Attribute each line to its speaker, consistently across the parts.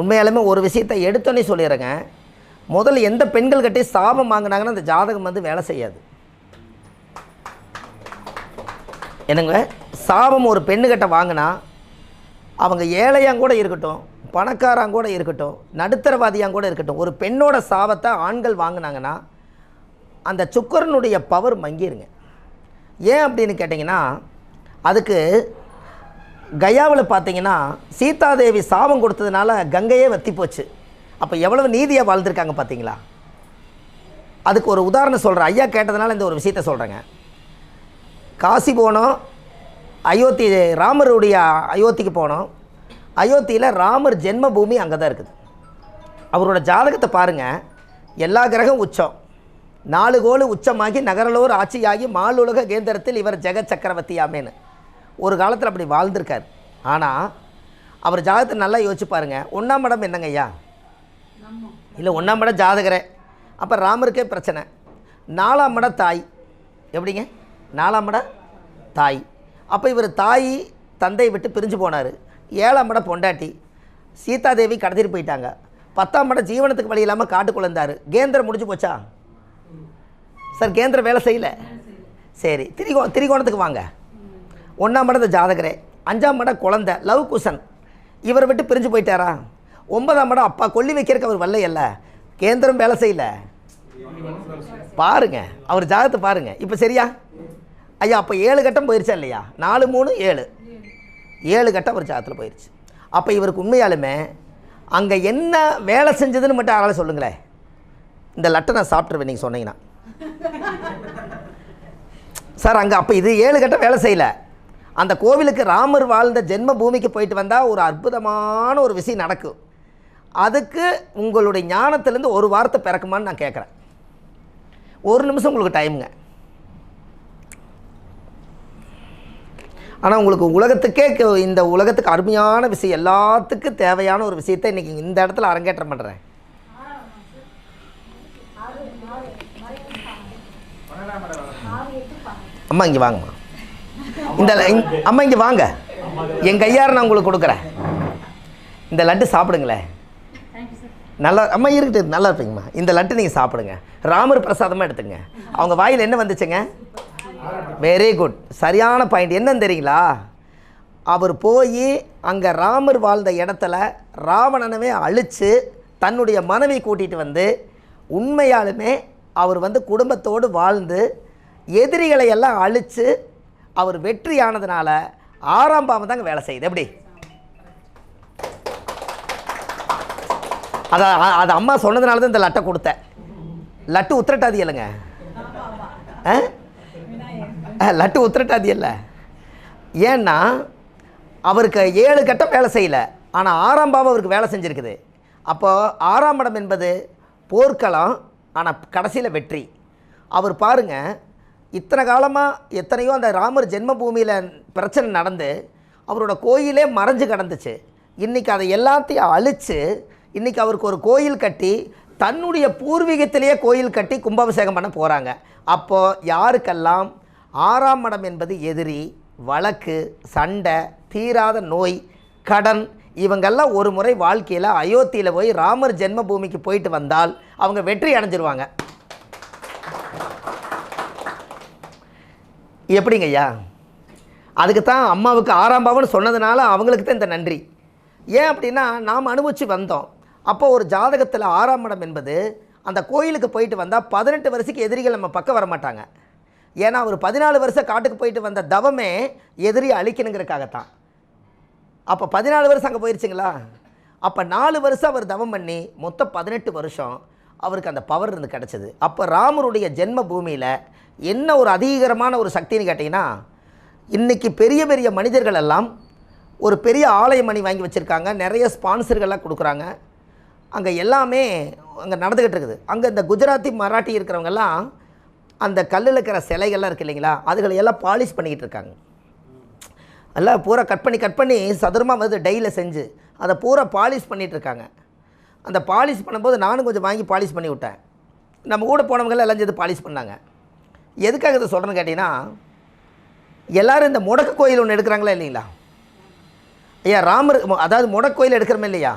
Speaker 1: உண்மையாலுமே ஒரு விஷயத்தை எடுத்தோன்னே சொல்லிடுறேங்க. முதல்ல எந்த பெண்கள் கட்டி சாபம் வாங்கினாங்கன்னா அந்த ஜாதகம் வந்து வேலை செய்யாது. என்னங்க? சாபம் ஒரு பெண்ணுக்கிட்ட வாங்கினா அவங்க ஏழையாக கூட இருக்கட்டும் பணக்காராங்க கூட இருக்கட்டும் நடுத்தரவாதியாங்க கூட இருக்கட்டும் ஒரு பெண்ணோட சாபத்தை ஆண்கள் வாங்கினாங்கன்னா அந்த சுக்கரனுடைய பவர் மங்கிருங்க. ஏன் அப்படின்னு கேட்டிங்கன்னா அதுக்கு கயாவில் பார்த்தீங்கன்னா சீதாதேவி சாபம் கொடுத்ததுனால கங்கையே வத்தி போச்சு. அப்போ எவ்வளவு நீதியாக வாழ்ந்திருக்காங்க பார்த்தீங்களா? அதுக்கு ஒரு உதாரணம் சொல்கிறேன் ஐயா கேட்டதுனால இந்த ஒரு விஷயத்த சொல்கிறேங்க காசி போனோம். அயோத்தி ராமருடைய அயோத்திக்கு போனோம். அயோத்தியில் ராமர் ஜென்மபூமி அங்கே தான் இருக்குது. அவரோட ஜாதகத்தை பாருங்கள் எல்லா கிரகம் உச்சம். நாலு கோலு உச்சமாகி நகரலோர் ஆட்சியாகி மாலுலக கேந்திரத்தில் இவர் ஜெக சக்கரவர்த்தியாமேனு ஒரு காலத்தில் அப்படி வாழ்ந்திருக்கார். ஆனால் அவர் ஜாதகத்தை நல்லா யோசிச்சு பாருங்கள் ஒன்றாம் இடம் என்னங்க ஐயா? இல்லை ஒன்றாம் இடம் ஜாதகரே. அப்போ ராமருக்கே பிரச்சனை. நாலாம் இடம் தாய். எப்படிங்க? நாலாம் இடம் தாய். அப்போ இவர் தாய் தந்தையை விட்டு பிரிஞ்சு போனார். ஏழாம் இடம் பொண்டாட்டி. சீதாதேவி கடத்திட்டு போயிட்டாங்க. பத்தாம் இடம் ஜீவனத்துக்கு வழி இல்லாமல் காட்டுக்குள்ள இருந்தார் கேந்திரம் முடிஞ்சு போச்சா? சார் கேந்திரம் வேலை செய்யல? சரி திரிகோ திரிகோணத்துக்கு வாங்க. ஒன்றாம் இடம் இந்த ஜாதகரே அஞ்சாம் இடம் குழந்த லவ் குஷன் இவரை விட்டு பிரிஞ்சு போயிட்டாரா? ஒன்பதாம் இடம் அப்பா கொல்லி வைக்கிறதுக்கு அவர் வரலையல்ல கேந்திரம் வேலை செய்யல. பாருங்க அவர் ஜாதகத்தை பாருங்க. இப்போ சரியா? ஐயா அப்போ ஏழு கட்டம் போயிருச்சா இல்லையா? நாலு மூணு ஏழு. ஏழு கட்டம் அவர் ஜாதகத்தில் போயிருச்சு. அப்போ இவருக்கு உண்மையாலுமே அங்கே என்ன வேலை செஞ்சதுன்னு மட்டும் யாரால சொல்லுங்களேன். இந்த லட்டை நான் சாப்பிட்ருவேன் நீங்கள் சொன்னீங்கன்னா. சார் அங்கே அப்போ இது ஏழு கட்டம் வேலை செய்யலை. அந்த கோவிலுக்கு ராமர் வாழ்ந்த ஜென்ம பூமிக்கு போயிட்டு வந்தால் ஒரு அற்புதமான ஒரு விஷயம் நடக்கும் அதுக்கு உங்களுடைய ஞானத்திலேருந்து ஒரு வார்த்தை பிறக்குமான்னு நான் கேட்குறேன் ஒரு நிமிஷம் உங்களுக்கு டைமுங்க. ஆனால் உங்களுக்கு உலகத்துக்கே இந்த உலகத்துக்கு அருமையான விஷயம் எல்லாத்துக்கும் தேவையான ஒரு விஷயத்தை இன்றைக்கி இந்த இடத்துல அரங்கேற்றம் பண்ணுறேன் அம்மா இங்கே வாங்கம்மா. இந்த ல- அம்மா இங்கே வாங்க. என் கையார் நான் உங்களுக்கு கொடுக்குறேன். இந்த லட்டு சாப்பிடுங்களேன். நல்லா அம்மா இருக்கட்டு நல்லா இருப்பீங்கம்மா. இந்த லட்டு நீங்கள் சாப்பிடுங்க. ராமர் பிரசாதமாக எடுத்துங்க அவங்க வாயில் என்ன வந்துச்சுங்க? வெரி குட் சரியான பாயிண்ட் என்னன்னு தெரியுங்களா? அவர் போய் அங்கே ராமர் வாழ்ந்த இடத்துல ராவணனவே அழித்து தன்னுடைய மனைவி கூட்டிகிட்டு வந்து உண்மையாலுமே அவர் வந்து குடும்பத்தோடு வாழ்ந்து எதிரிகளை எல்லாம் அழித்து அவர் வெற்றி ஆனதுனால ஆறாம் பாவம் தாங்க வேலை செய்யுது. எப்படி? அதை அது அம்மா சொன்னதுனால தான் இந்த லட்டை கொடுத்தேன். லட்டு உத்திரட்டாதி இல்லைங்க ஆ? லட்டு உத்திரட்டாதி இல்லை ஏன்னா அவருக்கு ஏழு கட்டம் வேலை செய்யல. ஆனால் ஆறாம் பாவம் அவருக்கு வேலை செஞ்சுருக்குது. அப்போது ஆறாம் இடம் என்பது போர்க்களம் ஆனால் கடைசியில் வெற்றி. அவர் பாருங்க இத்தனை காலமாக எத்தனையோ அந்த ராமர் ஜென்மபூமியில் பிரச்சனை நடந்து அவரோட கோயிலே மறைஞ்சு கிடந்துச்சு. இன்றைக்கி அதை எல்லாத்தையும் அழித்து இன்றைக்கி அவருக்கு ஒரு கோயில் கட்டி தன்னுடைய பூர்வீகத்திலேயே கோயில் கட்டி கும்பாபிஷேகம் பண்ண போகிறாங்க அப்போது யாருக்கெல்லாம் ஆறாம் மடம் என்பது எதிரி வழக்கு சண்டை தீராத நோய் கடன் இவங்கெல்லாம் ஒரு முறை வாழ்க்கையில் அயோத்தியில் போய் ராமர் ஜென்மபூமிக்கு போயிட்டு வந்தால் அவங்க வெற்றி அடைஞ்சிருவாங்க. எப்படிங்க ஐயா அதுக்கு தான் அம்மாவுக்கு ஆறாம் பாவம்னு சொன்னதுனால அவங்களுக்கு தான் இந்த நன்றி. ஏன் அப்படின்னா நாம் அனுபவித்து வந்தோம். அப்போ ஒரு ஜாதகத்தில் ஆறாம் இடம் என்பது அந்த கோயிலுக்கு போயிட்டு வந்தால் பதினெட்டு வருஷத்துக்கு எதிரிகள் நம்ம பக்கம் வர மாட்டாங்க ஏன்னா அவர் பதினாலு வருஷம் காட்டுக்கு போயிட்டு வந்த தவமே எதிரியை அழிக்கணுங்கிறதுக்காகத்தான். அப்போ பதினாலு வருஷம் அங்கே போயிருச்சுங்களா? அப்போ நாலு வருஷம் அவர் தவம் பண்ணி மொத்தம் பதினெட்டு வருஷம் அவருக்கு அந்த பவர் இருந்து கிடச்சிது. அப்போ ராமருடைய ஜென்ம பூமியில் என்ன ஒரு அதிகரமான ஒரு சக்தின்னு கேட்டிங்கன்னா இன்றைக்கி பெரிய பெரிய மனிதர்கள் எல்லாம் ஒரு பெரிய ஆலய மணி வாங்கி வச்சுருக்காங்க. நிறைய ஸ்பான்சர்கள்லாம் கொடுக்குறாங்க. அங்கே எல்லாமே அங்கே நடந்துக்கிட்டு இருக்குது. அங்கே இந்த குஜராத்தி மராட்டி இருக்கிறவங்கெல்லாம் அந்த கல்லில் இருக்கிற சிலைகள்லாம் இருக்குது இல்லைங்களா? அதுகளை எல்லாம் பாலிஷ் பண்ணிக்கிட்டு இருக்காங்க. எல்லாம் பூரா கட் பண்ணி கட் பண்ணி சதுரமாக வந்து டெய்லியில் செஞ்சு அதை பூரா பாலிஷ் பண்ணிகிட்டு இருக்காங்க. அந்த பாலிஷ் பண்ணும்போது நானும் கொஞ்சம் வாங்கி பாலிஷ் பண்ணி விட்டேன். நம்ம கூட போனவங்களாம் எல்லாம் சேர்ந்து பாலிஷ் பண்ணாங்க. எதுக்காக இதை சொல்கிறேன்னு கேட்டிங்கன்னா எல்லோரும் இந்த முடக்கு கோயில் ஒன்று எடுக்கிறாங்களா இல்லைங்களா? ஐயா ராமர் அதாவது முடக்கு கோயில் எடுக்கிறோமே இல்லையா?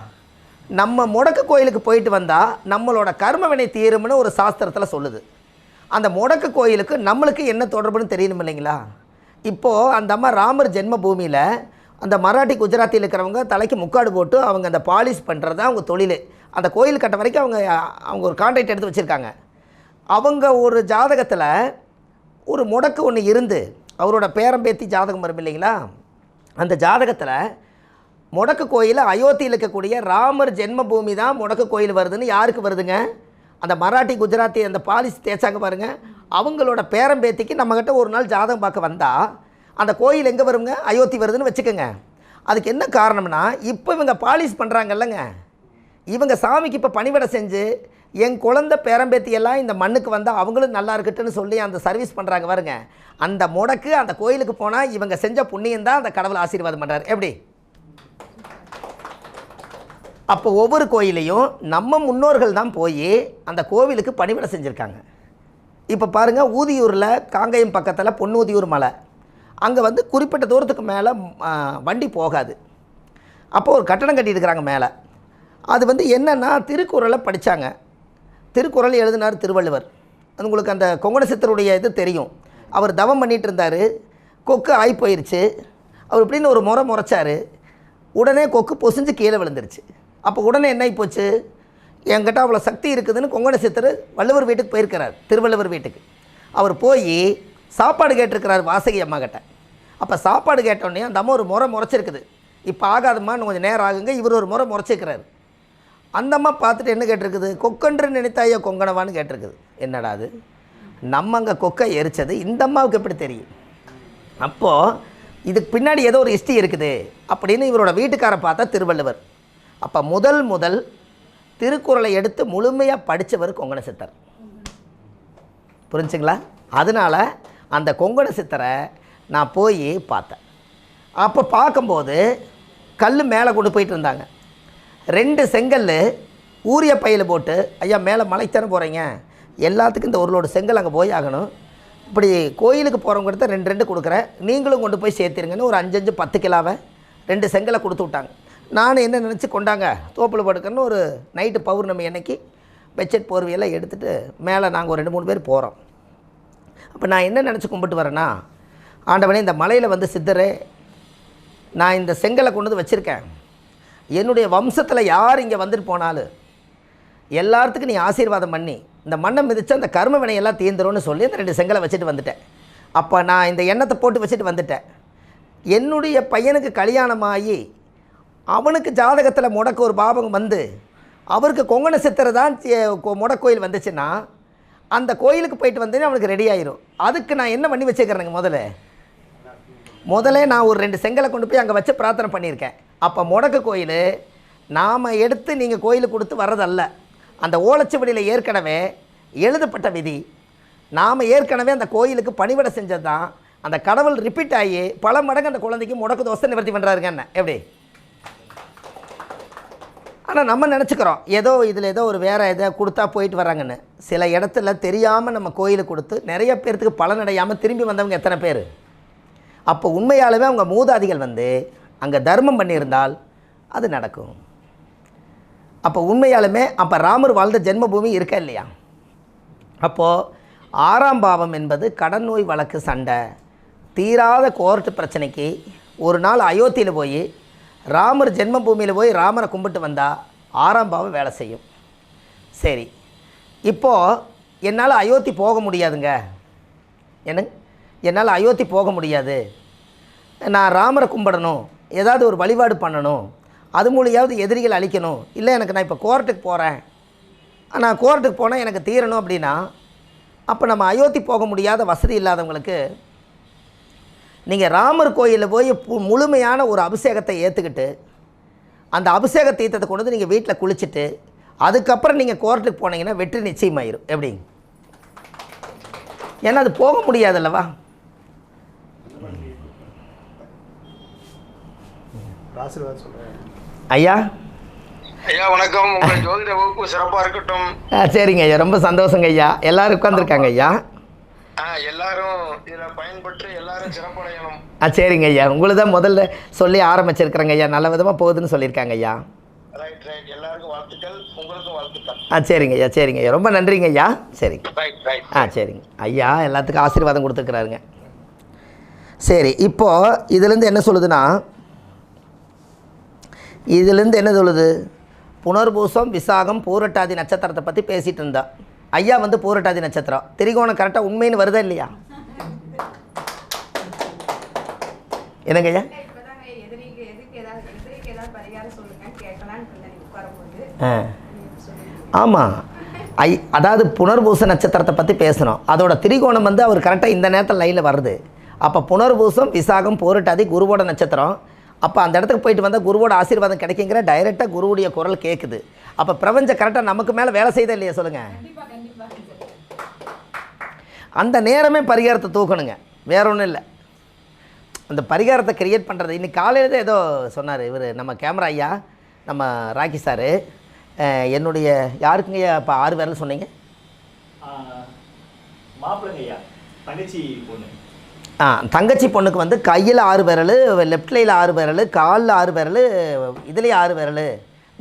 Speaker 1: நம்ம முடக்கு கோயிலுக்கு போயிட்டு வந்தால் நம்மளோட கர்ம வினை தீரும்னு ஒரு சாஸ்திரத்தில் சொல்லுது. அந்த முடக்கு கோயிலுக்கு நம்மளுக்கு என்ன தொடர்புன்னு தெரியணும் இல்லைங்களா? இப்போது அந்த அம்மா ராமர் ஜென்ம பூமியில் அந்த மராட்டி குஜராத்தியில் இருக்கிறவங்க தலைக்கு முக்காடு போட்டு அவங்க அந்த பாலிஷ் பண்ணுறது தான் அவங்க தொழில். அந்த கோயில் கட்ட வரைக்கும் அவங்க அவங்க ஒரு கான்ட்ராக்ட் எடுத்து வச்சுருக்காங்க. அவங்க ஒரு ஜாதகத்தில் ஒரு முடக்கு ஒன்று இருந்து அவரோட பேரம்பேத்தி ஜாதகம் வரும் இல்லைங்களா? அந்த ஜாதகத்தில் முடக்கு கோயில் அயோத்தியில் இருக்கக்கூடிய ராமர் ஜென்ம பூமி தான் முடக்கு கோயில் வருதுன்னு யாருக்கு வருதுங்க? அந்த மராட்டி குஜராத்தி அந்த பாலிசி தேய்ச்சாங்க பாருங்கள் அவங்களோட பேரம்பேத்திக்கு நம்மக்கிட்ட ஒரு நாள் ஜாதகம் பார்க்க வந்தால் அந்த கோயில் எங்கே வருங்க? அயோத்தி வருதுன்னு வச்சுக்கோங்க. அதுக்கு என்ன காரணம்னா இப்போ இவங்க பாலிஷ் பண்ணுறாங்கல்லங்க இவங்க சாமிக்கு இப்போ பணிவிடை செஞ்சு என் குழந்தை பேரம்பேத்தியெல்லாம் இந்த மண்ணுக்கு வந்தால் அவங்களும் நல்லா இருக்கட்டுன்னு சொல்லி அந்த சர்வீஸ் பண்ணுறாங்க பாருங்க. அந்த முடக்கு அந்த கோயிலுக்கு போனால் இவங்க செஞ்ச புண்ணியம் தான் அந்த கடவுள் ஆசீர்வாதம் பண்ணுறாரு எப்படி? அப்போ ஒவ்வொரு கோயிலையும் நம்ம முன்னோர்கள் தான் போய் அந்த கோவிலுக்கு பணிவிட செஞ்சுருக்காங்க. இப்போ பாருங்கள் ஊதியூரில் காங்கயம் பக்கத்தில் பொன்னூதியூர் மலை. அங்கே வந்து குறிப்பிட்ட தூரத்துக்கு மேலே வண்டி போகாது. அப்போ ஒரு கட்டடம் கட்டியிருக்கிறாங்க மேலே. அது வந்து என்னென்னா திருக்குறளை படித்தாங்க திருக்குறள் எழுதினார் திருவள்ளுவர். உங்களுக்கு அந்த கொங்கண சித்தருடைய இது தெரியும். அவர் தவம் பண்ணிகிட்டு இருந்தார் கொக்கு ஆகிப்போயிருச்சு அவர் இப்படின்னு ஒரு முறை முறைச்சார். உடனே கொக்கு பொசிஞ்சு கீழே விழுந்துருச்சு. அப்போ உடனே என்ன போச்சு என்கிட்ட அவ்வளோ சக்தி இருக்குதுன்னு கொங்கணசித்தர் வள்ளுவர் வீட்டுக்கு போயிருக்கிறார். திருவள்ளுவர் வீட்டுக்கு. அவர் போய் சாப்பாடு கேட்டிருக்கிறார் வாசகி அம்மா கிட்ட அப்போ சாப்பாடு கேட்டோடனே அந்த அம்மா ஒரு முறை முறைச்சிருக்குது. இப்போ ஆகாதம்மான்னு கொஞ்சம் நேரம் ஆகுங்க. இவர் ஒரு முறை முறைச்சிருக்கிறாரு. அந்த அம்மா பார்த்துட்டு என்ன கேட்டிருக்குது? கொக்கன்று நினைத்தாயோ கொங்கணவான்னு கேட்டிருக்குது. என்னடா அது? நம்ம அங்கே கொக்கை எரிச்சது இந்த அம்மாவுக்கு எப்படி தெரியும்? அப்போது இதுக்கு பின்னாடி ஏதோ ஒரு ஹிஸ்ட்ரி இருக்குது அப்படின்னு இவரோட வீட்டுக்காரை பார்த்தா திருவள்ளுவர். அப்போ முதல் முதல் திருக்குறளை எடுத்து முழுமையாக படித்தவர் கொங்கண சித்தர். புரிஞ்சுங்களா? அதனால் அந்த கொங்கண சித்தரை நான் போய் பார்த்தேன். அப்போ பார்க்கும்போது கல் மேலே கொண்டு போயிட்டு இருந்தாங்க. ரெண்டு செங்கல் ஊரிய பையில் போட்டு ஐயா மேலே மலைத்தானே போகிறீங்க எல்லாத்துக்கும் இந்த ஒரு லோடு செங்கல் அங்கே போய் ஆகணும். இப்படி கோயிலுக்கு போகிறவங்க ரெண்டு ரெண்டு கொடுக்குறேன். நீங்களும் கொண்டு போய் சேர்த்துருங்கன்னு ஒரு அஞ்சஞ்சு பத்து கிலோவை ரெண்டு செங்கலை கொடுத்து விட்டாங்க. நானும் என்ன நினச்சி கொண்டாங்க? தோப்பில் படுக்கன்னு ஒரு நைட்டு பௌர்ணமி அன்னைக்கு பெட்ஷீட் போர்வையெல்லாம் எடுத்துகிட்டு மேலே நாங்கள் ஒரு ரெண்டு மூணு பேர் போகிறோம் அப்போ நான் என்ன நினச்சி கும்பிட்டு வரேன்னா ஆண்டவனே இந்த மலையில் வந்து சித்தரே நான் இந்த செங்கலை கொண்டு வந்து வச்சுருக்கேன். என்னுடைய வம்சத்தில் யார் இங்கே வந்துட்டு போனாலும் எல்லாத்துக்கும் நீ ஆசீர்வாதம் பண்ணி இந்த மண்ணை மிதித்து அந்த கர்ம வினையெல்லாம் தீர்ந்துரும்னு சொல்லி இந்த ரெண்டு செங்கலை வச்சுட்டு வந்துட்டேன். அப்போ நான் இந்த எண்ணத்தை போட்டு வச்சுட்டு வந்துட்டேன். என்னுடைய பையனுக்கு கல்யாணமாகி அவனுக்கு ஜாதகத்தில் முடக்கு ஒரு பாபம் வந்து அவருக்கு கொங்கண சித்திரை தான் முடக்கோயில் வந்துச்சுன்னா அந்த கோயிலுக்கு போயிட்டு வந்தேன்னா அவனுக்கு ரெடி ஆயிரும். அதுக்கு நான் என்ன பண்ணி வச்சுக்கிறேங்க முதல்ல? முதல்ல நான் ஒரு ரெண்டு செங்கலை கொண்டு போய் அங்கே வச்சு பிரார்த்தனை பண்ணியிருக்கேன். அப்போ முடக்கு கோயில் நாம் எடுத்து நீங்கள் கோயிலுக்கு கொடுத்து வர்றதல்ல. அந்த ஓலைச்சுவடியில் ஏற்கனவே எழுதப்பட்ட விதி. நாம் ஏற்கனவே அந்த கோயிலுக்கு பணிவிட செஞ்சது தான் அந்த கடவுள் ரிப்பீட் ஆகி பல மடங்கு அந்த குழந்தைக்கு முடக்கு தோசை நிவர்த்தி பண்ணுறாருங்க என்ன எப்படி? ஆனால் நம்ம நினச்சிக்கிறோம். ஏதோ இதில் ஏதோ ஒரு வேறு எதை கொடுத்தா போயிட்டு வராங்கன்னு சில இடத்துல தெரியாமல் நம்ம கோயிலுக்கு கொடுத்து நிறைய பேர்த்துக்கு பலனடையாமல் திரும்பி வந்தவங்க எத்தனை பேர்? அப்போ உண்மையாலுமே அவங்க மூதாதிகள் வந்து அங்கே தர்மம் பண்ணியிருந்தால் அது நடக்கும். அப்போ உண்மையாலுமே அப்போ ராமர் வாழ்ந்த ஜென்மபூமி இருக்கா இல்லையா? அப்போது ஆறாம் பாவம் என்பது கடன் நோய் வழக்கு சண்டை. தீராத கோர்ட்டு பிரச்சனைக்கு ஒரு நாள் அயோத்தியில் போய் ராமர் ஜென்மபூமியில் போய் ராமரை கும்பிட்டு வந்தால் ஆறாம் பாவம் வேலை செய்யும். சரி இப்போது என்னால் அயோத்தி போக முடியாதுங்க. என்ன என்னால் அயோத்தி போக முடியாது. நான் ராமரை கும்பிடணும். ஏதாவது ஒரு வழிபாடு பண்ணணும். அது மூலியாவது எதிரிகள் அழிக்கணும். இல்லை எனக்கு நான் இப்போ கோர்ட்டுக்கு போகிறேன் நான் கோர்ட்டுக்கு போனால் எனக்கு தீரணும் அப்படின்னா அப்போ நம்ம அயோத்தி போக முடியாத வசதி இல்லாதவங்களுக்கு நீங்கள் ராமர் கோயிலில் போய் பு- முழுமையான ஒரு அபிஷேகத்தை ஏற்றுக்கிட்டு அந்த அபிஷேக தீர்த்தத்தை கொண்டு வந்து நீங்கள் வீட்டில் குளிச்சுட்டு அதுக்கப்புறம் நீங்கள் கோர்ட்டுக்கு போனீங்கன்னா வெற்றி நிச்சயமாயிரும். எப்படி? ஏன்னா அது போக முடியாதுல்லவா?
Speaker 2: ஆசீர்வாதம் சொல்கிறேன்
Speaker 1: ஐயா?
Speaker 3: ஐயா வணக்கம். உங்கள் ஜோதிட வகுப்பு சிறப்பா இருக்கட்டும்.
Speaker 1: ஆ சரிங்க ஐயா. ரொம்ப சந்தோஷங்க ஐயா. எல்லாரும் உட்காந்துருக்காங்க ஐயா.
Speaker 3: ஆ, எல்லாரும் இதுல பயன்பெற்று எல்லாரும் சிறப்படையணும்.
Speaker 1: ஆ சரிங்க ஐயா. உங்களுக்கு தான் முதல்ல சொல்லி ஆரம்பிச்சிருக்கிறேங்க ஐயா. நல்ல விதமாக போகுதுன்னு சொல்லியிருக்காங்க ஐயா.
Speaker 3: ரைட் ரைட் எல்லாருக்கும் எல்லாருக்கும் வாழ்த்துக்கள். உங்களுக்கும் வாழ்த்துக்கள்.
Speaker 1: ஆ சரிங்க ஐயா. சரிங்க ஐயா. ரொம்ப நன்றிங்க ஐயா. சரிங்க
Speaker 3: ரைட் ரைட்
Speaker 1: ஆ சரிங்க. ஐயா எல்லாத்துக்கும் ஆசீர்வாதம் கொடுத்துருக்குறாருங்க. சரி இப்போது இதுலேருந்து என்ன சொல்லுதுன்னா இதுலேருந்து என்ன சொல்லுது? புனர்பூசம் விசாகம் பூரட்டாதி நட்சத்திரத்தை பற்றி பேசிகிட்டு இருந்தா. ஐயா வந்து பூரட்டாதி நட்சத்திரம். திரிகோணம் கரெக்டாக உண்மைன்னு வருதா இல்லையா? என்னங்க ஐயா? ஆ. ஆமாம் ஐ அதாவது புனர்பூச நட்சத்திரத்தை பற்றி பேசணும் அதோட திரிகோணம் வந்து அவர் கரெக்டாக இந்த நேரத்தில் லைனில் வருது. அப்போ புனர்பூசம் விசாகம் போரிட்டாதி குருவோட நட்சத்திரம். அப்போ அந்த இடத்துக்கு போயிட்டு வந்தால் குருவோட ஆசீர்வாதம் கிடைக்குங்கிற டைரெக்டாக குருவுடைய குரல் கேட்குது அப்போ பிரபஞ்சம் கரெக்டாக நமக்கு மேலே வேலை செய்தா இல்லையா சொல்லுங்கள் அந்த நேரமே பரிகாரத்தை தூக்கணுங்க. வேற ஒன்றும் இல்லை. அந்த பரிகாரத்தை கிரியேட் பண்ணுறது இன்னைக்கு காலையில் தான் ஏதோ சொன்னார் இவர் நம்ம கேமரா ஐயா நம்ம ராக்கி சார். என்னுடைய யாருக்குங்க ஐயா இப்போ ஆறு பேரில் சொன்னீங்க?
Speaker 2: மாப்பிள்ளைங்க ஐயா தங்கச்சி பொண்ணு.
Speaker 1: தங்கச்சி பொண்ணுக்கு வந்து கையில் ஆறு விரல் லெஃப்ட் கையில் ஆறு விரல் காலில் ஆறு விரல் இதுலேயே ஆறு விரல்.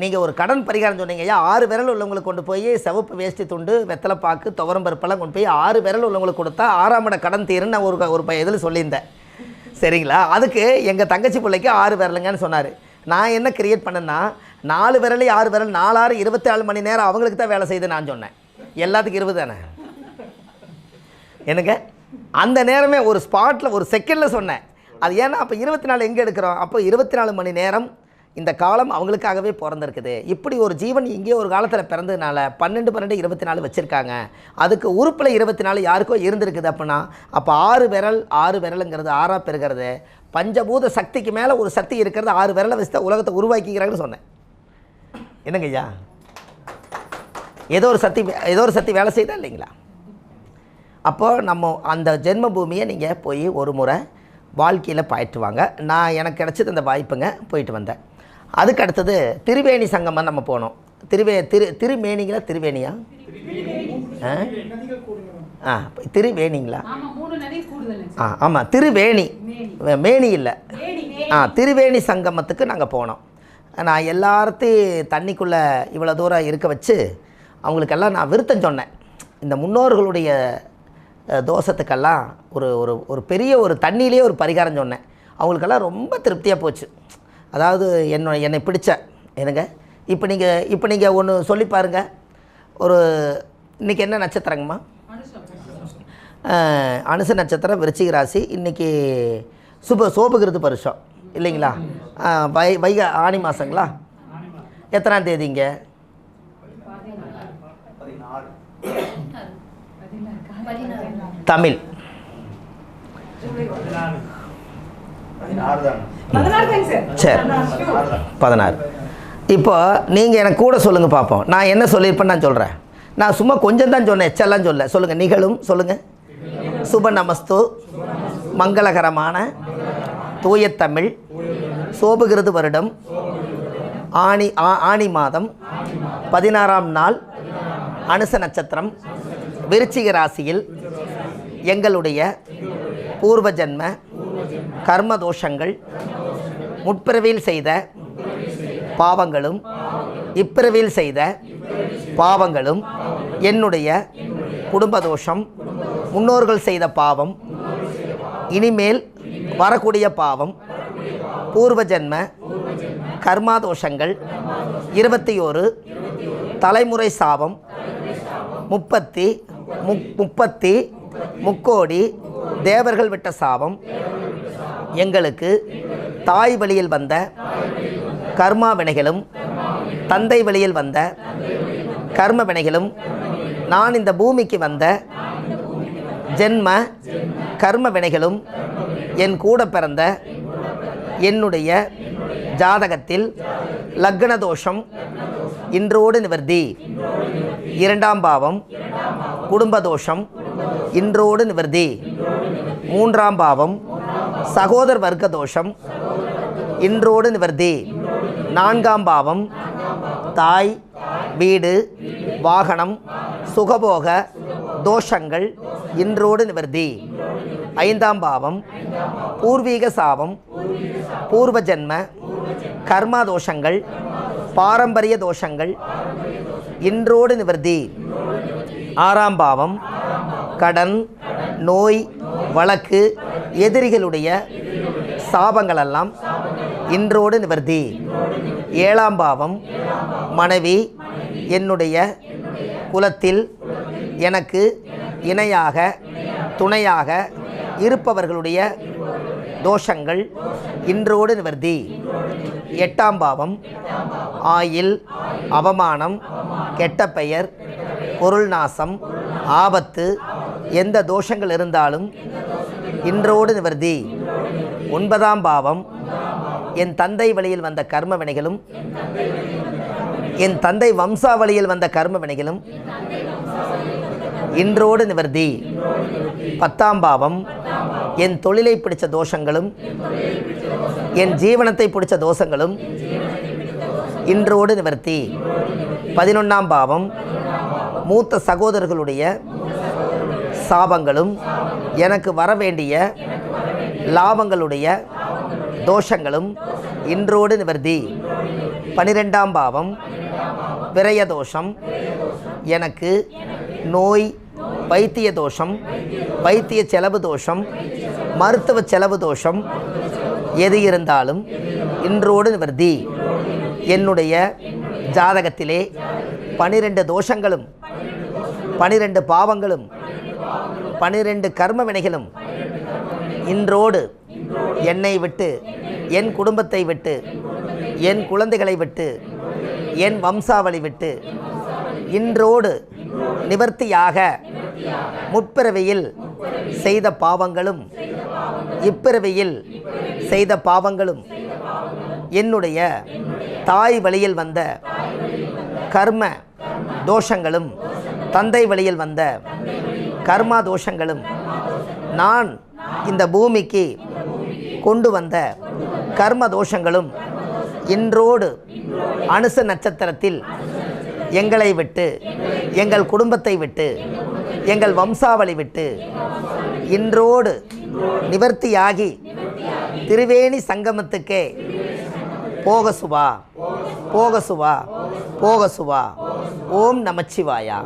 Speaker 1: நீங்கள் ஒரு கடன் பரிகாரம் சொன்னீங்க ஐயா ஆறு விரல் உள்ளவங்களுக்கு கொண்டு போய் சிவப்பு வேஷ்டி துண்டு வெத்தலை பாக்கு துவரம் பருப்பெல்லாம் கொண்டு போய் ஆறு விரல் உள்ளவங்களுக்கு கொடுத்தா ஆறாம் இட கடன் தீருன்னு நான் ஒரு ஒரு இதில் சொல்லியிருந்தேன். சரிங்களா? அதுக்கு எங்கள் தங்கச்சி பிள்ளைக்கு ஆறு விரலுங்கன்னு சொன்னார். நான் என்ன கிரியேட் பண்ணேன்னா நாலு விரல் ஆறு விரல் நாலாறு இருபத்தி நாலு மணி நேரம் அவங்களுக்கு தான் வேலை செய்யுது நான் சொன்னேன். எல்லாத்துக்கும் இருபது தானே? எனக்கு அந்த நேரமே ஒரு ஸ்பாட்டில் ஒரு செகண்டில் சொன்னேன். அது ஏன்னா அப்போ இருபத்தி நாலு எங்கே எடுக்கிறோம்? அப்போ இருபத்தி நாலு மணி நேரம் இந்த காலம் அவங்களுக்காகவே பிறந்திருக்குது. இப்படி ஒரு ஜீவன் இங்கே ஒரு காலத்தில் பிறந்ததுனால பன்னெண்டு பன்னெண்டு இருபத்தி நாலு வச்சுருக்காங்க. அதுக்கு உறுப்பில் இருபத்தி நாலு யாருக்கோ இருந்திருக்குது அப்படின்னா அப்போ ஆறு விரல் ஆறு விரலுங்கிறது ஆறாக பெறுகிறது பஞ்சபூத சக்திக்கு மேலே ஒரு சக்தி இருக்கிறது ஆறு விரலை வச்சு தான் உலகத்தை உருவாக்கிக்கிறாங்கன்னு சொன்னேன். என்னங்கய்யா ஏதோ ஒரு சக்தி ஏதோ ஒரு சக்தி வேலை செய்தா இல்லைங்களா? அப்போது நம்ம அந்த ஜென்ம பூமியை நீங்கள் போய் ஒரு முறை வாழ்க்கையில் பாயிட்டு வாங்க. நான் எனக்கு கிடச்சது அந்த வாய்ப்புங்க போயிட்டு வந்தேன். அதுக்கு அடுத்தது திருவேணி சங்கமம் நம்ம போனோம். திருவே திரு திருமேனிங்களா திருவேணியா? ஆ? ஆ திருவேணிங்களா? ஆ ஆமாம் திருவேணி. மேனி. இல்லை. ஆ திருவேணி சங்கமத்துக்கு நாங்கள் போனோம். நான் எல்லார்த்தையும் தண்ணிக்குள்ளே இவ்வளோ தூரம் இருக்க வச்சு அவங்களுக்கெல்லாம் நான் விருத்தம் சொன்னேன். இந்த முன்னோர்களுடைய தோஷத்துக்கெல்லாம் ஒரு ஒரு ஒரு பெரிய ஒரு தண்ணியிலே ஒரு பரிகாரம் சொன்னேன். அவங்களுக்கெல்லாம் ரொம்ப திருப்தியாக போச்சு. அதாவது என்னோட என்னை பிடிச்ச என்னங்க? இப்போ நீங்கள் இப்போ நீங்கள் ஒன்று சொல்லி பாருங்கள் ஒரு இன்றைக்கி என்ன நட்சத்திரங்கம்மா? அனுச நட்சத்திரம் விருச்சிக ராசி. இன்றைக்கி சுப சோபகிருது பருஷம் இல்லைங்களா? வை வைக ஆணி மாதங்களா எத்தனாம் தேதிங்க
Speaker 2: பதினாறு
Speaker 1: தமிழ்.
Speaker 4: சார்
Speaker 2: பதினாறு தான்
Speaker 1: பதினாறு. இப்போ நீங்கள் எனக்கு கூட சொல்லுங்கள் பார்ப்போம் நான் என்ன சொல்லியிருப்பேன்னு நான் சொல்கிறேன் நான் சும்மா கொஞ்சம் தான் சொன்னேன். எச்செல்லாம் சொல்ல. சொல்லுங்கள் நிகழும். சொல்லுங்கள் சுப நமஸ்து. மங்களகரமான தூய தமிழ். சோபகிருது வருடம். ஆணி ஆ- ஆணி மாதம். பதினாறாம் நாள். அனுச நட்சத்திரம். விருச்சிக ராசியில். எங்களுடைய பூர்வ ஜென்ம கர்ம தோஷங்கள் முற்பிறவியில் செய்த பாவங்களும் இப்பிறவியில் செய்த பாவங்களும் என்னுடைய குடும்ப தோஷம் முன்னோர்கள் செய்த பாவம் இனிமேல் வரக்கூடிய பாவம் பூர்வ ஜென்ம கர்மா தோஷங்கள் இருபத்தி ஒரு தலைமுறை சாபம் முப்பத்தி முப்பத்தி முக்கோடி தேவர்கள் விட்ட சாபம் எங்களுக்கு தாய் வழியில் வந்த கர்மா வினைகளும் தந்தை வழியில் வந்த கர்ம வினைகளும் நான் இந்த பூமிக்கு வந்த ஜென்ம கர்ம வினைகளும் என் கூட பிறந்த என்னுடைய ஜாதகத்தில் லக்ன தோஷம் இன்றோடு நிவர்த்தி. இரண்டாம் பாவம் குடும்ப தோஷம் இன்றோடு நிவர்த்தி. மூன்றாம் பாவம் சகோதர வர்க்க தோஷம் இன்றோடு நிவர்த்தி. நான்காம் பாவம் தாய் வீடு வாகனம் சுகபோக தோஷங்கள் இன்றோடு நிவர்த்தி. ஐந்தாம் பாவம் பூர்வீக சாபம் பூர்வ ஜென்ம கர்மா தோஷங்கள் பாரம்பரிய தோஷங்கள் இன்றோடு நிவர்த்தி. ஆறாம் பாவம் கடன் நோய் வழக்கு எதிரிகளுடைய சாபங்களெல்லாம் இன்றோடு நிவர்த்தி. ஏழாம் பாவம் மனைவி என்னுடைய குலத்தில் எனக்கு இணையாக துணையாக இருப்பவர்களுடைய தோஷங்கள் இன்றோடு நிவர்த்தி. எட்டாம் பாவம் ஆயில் அவமானம் கெட்ட பெயர் பொருள் நாசம் ஆபத்து எந்த தோஷங்கள் இருந்தாலும் இன்றோடு நிவர்த்தி. ஒன்பதாம் பாவம். என் தந்தை வழியில் வந்த கர்ம வினைகளும் என் தந்தை வம்சாவளியில் வந்த கர்ம வினைகளும் இன்றோடு நிவர்த்தி. பத்தாம் பாவம். என் தொழிலை பிடிச்ச தோஷங்களும் என் ஜீவனத்தை பிடிச்ச தோஷங்களும் இன்றோடு நிவர்த்தி. பதினொன்றாம் பாவம். மூத்த சகோதரர்களுடைய சாபங்களும் எனக்கு வர வேண்டிய லாபங்களுடைய தோஷங்களும் இன்றோடு நிவர்த்தி. பனிரெண்டாம் பாவம் விரய தோஷம் எனக்கு நோய் வைத்திய தோஷம் வைத்திய செலவு தோஷம் மருத்துவ செலவு தோஷம் எது இருந்தாலும் இன்றோடு நிவர்த்தி. என்னுடைய ஜாதகத்திலே பனிரெண்டு தோஷங்களும் பனிரெண்டு பாவங்களும் பனிரெண்டு கர்ம வினைகளும் இன்றோடு என்னை விட்டு என் குடும்பத்தை விட்டு என் குழந்தைகளை விட்டு என் வம்சாவளி விட்டு இன்றோடு நிவர்த்தியாக முற்பிறவியில் செய்த பாவங்களும் இப்பிறவியில் செய்த பாவங்களும் என்னுடைய தாய் வழியில் வந்த கர்ம தோஷங்களும் தந்தை வழியில் வந்த கர்மா தோஷங்களும் நான் இந்த பூமிக்கு கொண்டு வந்த கர்ம தோஷங்களும் இன்றோடு அனுச நட்சத்திரத்தில் எங்களை விட்டு எங்கள் குடும்பத்தை விட்டு எங்கள் வம்சாவளி விட்டு இன்றோடு நிவர்த்தியாகி திருவேணி சங்கமத்துக்கே போக சுவா போக சுவா போக சுவா ஓம் நமச்சிவாயா.